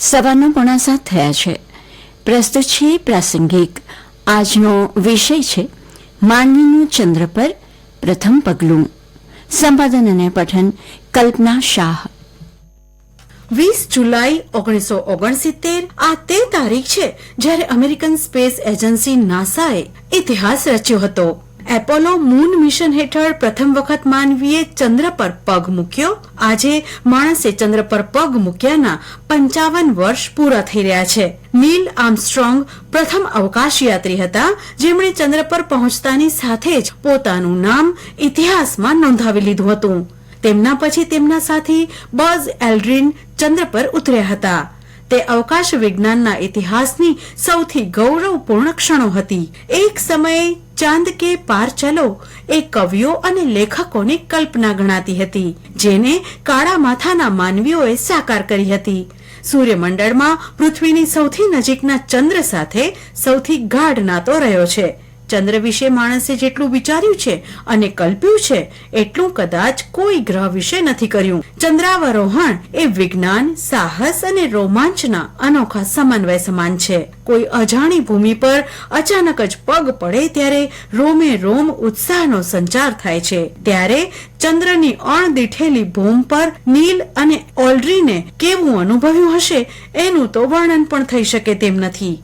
સવારના પોણા સાત થયા છે. પ્રસ્તુત છે પ્રાસંગિક. આજનો વિષય છે, માનવીનું ચંદ્ર પર પ્રથમ પગલું. સંપાદન અને પઠન, કલ્પના શાહ. વીસ જુલાઈ ઓગણીસો ઓગણસિત્તેર, આ તે તારીખ છે જ્યારે અમેરિકન સ્પેસ એજન્સી નાસાએ ઇતિહાસ રચ્યો હતો. એપોલો મૂન મિશન હેઠળ પ્રથમ વખત માનવીએ ચંદ્ર પર પગ મૂક્યો. આજે માણસે ચંદ્ર પર પગ મૂક્યાના પંચાવન વર્ષ પૂરા થઈ રહ્યા છે. નીલ આર્મસ્ટ્રોંગ પ્રથમ અવકાશયાત્રી હતા, જેમણે ચંદ્ર પર પહોંચતાની સાથે જ પોતાનું નામ ઇતિહાસમાં નોંધાવી લીધું હતું. તેમના પછી તેમના સાથી બઝ એલ્ડ્રીન ચંદ્ર પર ઉતર્યા હતા. તે અવકાશ વિજ્ઞાનના ઇતિહાસની સૌથી ગૌરવપૂર્ણ ક્ષણો હતી. એક સમયે ચાંદ કે પાર ચલો એ કવિઓ અને લેખકોની કલ્પના ગણાતી હતી, જેને કાળા માથાના માનવીઓએ સાકાર કરી હતી. સૂર્યમંડળમાં પૃથ્વીની સૌથી નજીકના ચંદ્ર સાથે સૌથી ગાઢ નાતો રહ્યો છે. ચંદ્ર વિશે માણસે જેટલું વિચાર્યું છે અને કલ્પ્યું છે, એટલું કદાચ કોઈ ગ્રહ વિશે નથી કર્યું. ચંદ્રાવરોહણ એ વિજ્ઞાન, સાહસ અને રોમાંચના અનોખા સમન્વય સમાન છે. કોઈ અજાણી ભૂમિ પર અચાનક જ પગ પડે ત્યારે રોમે રોમ ઉત્સાહનો સંચાર થાય છે. ત્યારે ચંદ્રની અણદીઠેલી ભૂમ પર નીલ અને ઓલ્ડ્રીને કેવું અનુભવ્યું હશે એનું તો વર્ણન પણ થઈ શકે તેમ નથી.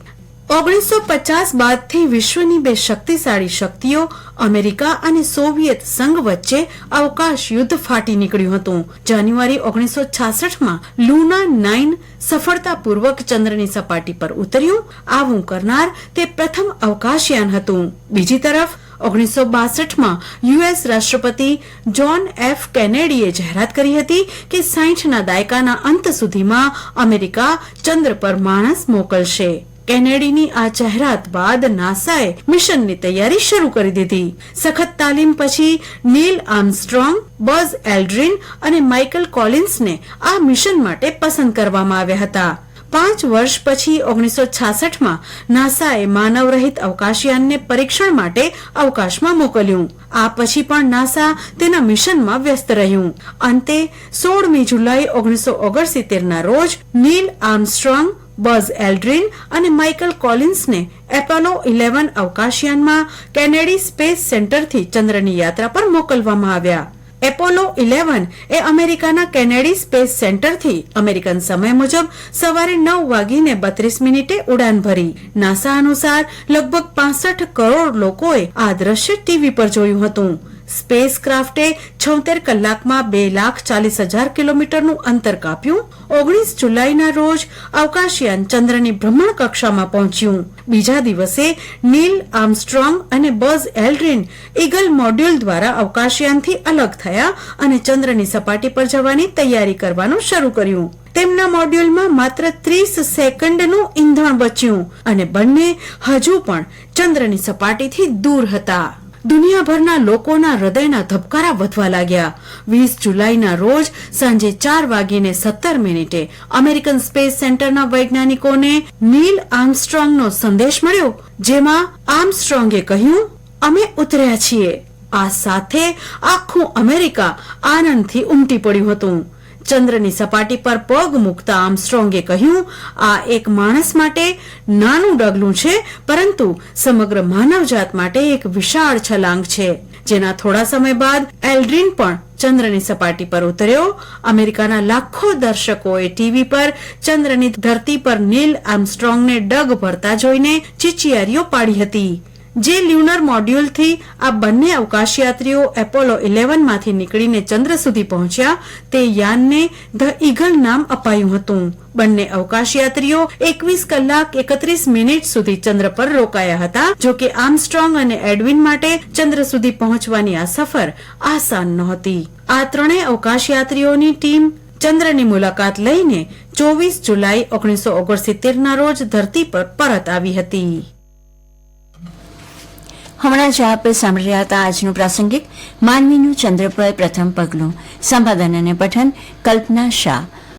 ઓગણીસો પચાસ બાદથી વિશ્વની બે શક્તિશાળી શક્તિઓ, અમેરિકા અને સોવિયત સંઘ વચ્ચે અવકાશ યુદ્ધ ફાટી નીકળ્યું હતું. જાન્યુઆરી ઓગણીસો છાસઠમાં લુના નાઇન સફળતાપૂર્વક ચંદ્રની સપાટી પર ઉતર્યું. આવું કરનાર તે પ્રથમ અવકાશયાન હતું. બીજી તરફ ઓગણીસો બાસઠમાં યુએસ રાષ્ટ્રપતિ જ્હોન એફ કેનેડીએ જાહેરાત કરી હતી કે સાહીઠના દાયકાના અંત સુધીમાં અમેરિકા ચંદ્ર પર માણસ મોકલશે. કેનેડીની આ જાહેરાત બાદ નાસાએ મિશનની તૈયારી શરૂ કરી દીધી. સખત તાલીમ પછી નીલ આર્મસ્ટ્રોંગ, બઝ એલ્ડ્રિન અને માઇકલ કોલિન્સને આ મિશન માટે પસંદ કરવામાં આવ્યા હતા. પાંચ વર્ષ પછી ઓગણીસો છાસઠમાં નાસાએ માનવરહિત અવકાશયાનને પરીક્ષણ માટે અવકાશમાં મોકલ્યું. આ પછી પણ નાસા તેના મિશનમાં વ્યસ્ત રહ્યું. અંતે સોળમી જુલાઈ ઓગણીસો ઓગણસિત્તેરના રોજ નીલ આર્મસ્ટ્રોંગ બઝ એલ્ડ્રીન અને માઇકલ કોલિન્સને એપોલો ઇલેવન અવકાશયાનમાં કેનેડી સ્પેસ સેન્ટરથી ચંદ્રની યાત્રા પર મોકલવામાં આવ્યા. એપોલો ઇલેવન એ અમેરિકાના કેનેડી સ્પેસ સેન્ટરથી અમેરિકન સમય મુજબ સવારે નવ વાગીને બત્રીસ મિનિટે ઉડાન ભરી. નાસા અનુસાર લગભગ પાસઠ કરોડ લોકોએ આ દ્રશ્ય ટીવી પર જોયું હતું. સ્પેસ ક્રાફ્ટે છોતેર કલાકમાં બે લાખ ચાલીસ હજાર કિલોમીટરનું અંતર કાપ્યું. ઓગણીસ જુલાઈના રોજ અવકાશયાન ચંદ્રની ભ્રમણ કક્ષામાં પહોંચ્યું. બીજા દિવસે નીલ આર્મસ્ટ્રોંગ અને બઝ એલ્ડ્રીન ઈગલ મોડ્યુલ દ્વારા અવકાશયાનથી અલગ થયા અને ચંદ્રની સપાટી પર જવાની તૈયારી કરવાનું શરૂ કર્યું. તેમના મોડ્યુલમાં માત્ર ત્રીસ સેકન્ડનું ઈંધણ બચ્યું અને બંને હજુ પણ ચંદ્રની સપાટીથી દૂર હતા. દુનિયાભરના લોકોના હૃદયના ધબકારા વધવા લાગ્યા. વીસ જુલાઈના રોજ સાંજે ચાર વાગીને સત્તર મિનિટે અમેરિકન સ્પેસ સેન્ટરના વૈજ્ઞાનિકોને નીલ આર્મસ્ટ્રોંગનો સંદેશ મળ્યો, જેમાં આર્મસ્ટ્રોંગે કહ્યું, અમે ઉતર્યા છીએ. આ સાથે આખું અમેરિકા આનંદથી ઉમટી પડ્યું હતું. ચંદ્રની સપાટી પર પગ મૂકતા આર્મસ્ટ્રોંગે કહ્યું, આ એક માણસ માટે નાનું ડગલું છે, પરંતુ સમગ્ર માનવજાત માટે એક વિશાળ છલાંગ છે. જેના થોડા સમય બાદ એલ્ડ્રીન પણ ચંદ્રની સપાટી પર ઉતર્યો. અમેરિકાના લાખો દર્શકોએ ટીવી પર ચંદ્રની ધરતી પર નીલ આર્મસ્ટ્રોંગને ડગ ભરતા જોઈને ચીચિયારીઓ પાડી હતી. જે લ્યુનર મોડ્યુલથી આ બંને અવકાશયાત્રીઓ એપોલો ઇલેવનમાંથી નીકળીને ચંદ્ર સુધી પહોંચ્યા, તે યાનને ધ ઇગલ નામ અપાયું હતું. બંને અવકાશયાત્રીઓ એકવીસ કલાક એકત્રીસ મિનિટ સુધી ચંદ્ર પર રોકાયા હતા, જો કે આર્મસ્ટ્રોંગ અને એડવિન માટે ચંદ્ર સુધી પહોંચવાની આ સફર આસાન નહોતી. આ ત્રણેય અવકાશયાત્રીઓની ટીમ ચંદ્રની મુલાકાત લઈને ચોવીસ જુલાઈ ઓગણીસો ઓગણસિત્તેરના રોજ ધરતી પર પરત આવી હતી. હમણાં જ આપ સાંભળી રહ્યા હતા આજનું પ્રાસંગિક. માનવીનું ચંદ્રપર પ્રથમ પગલું. સંપાદન અને પઠન કલ્પના શાહ.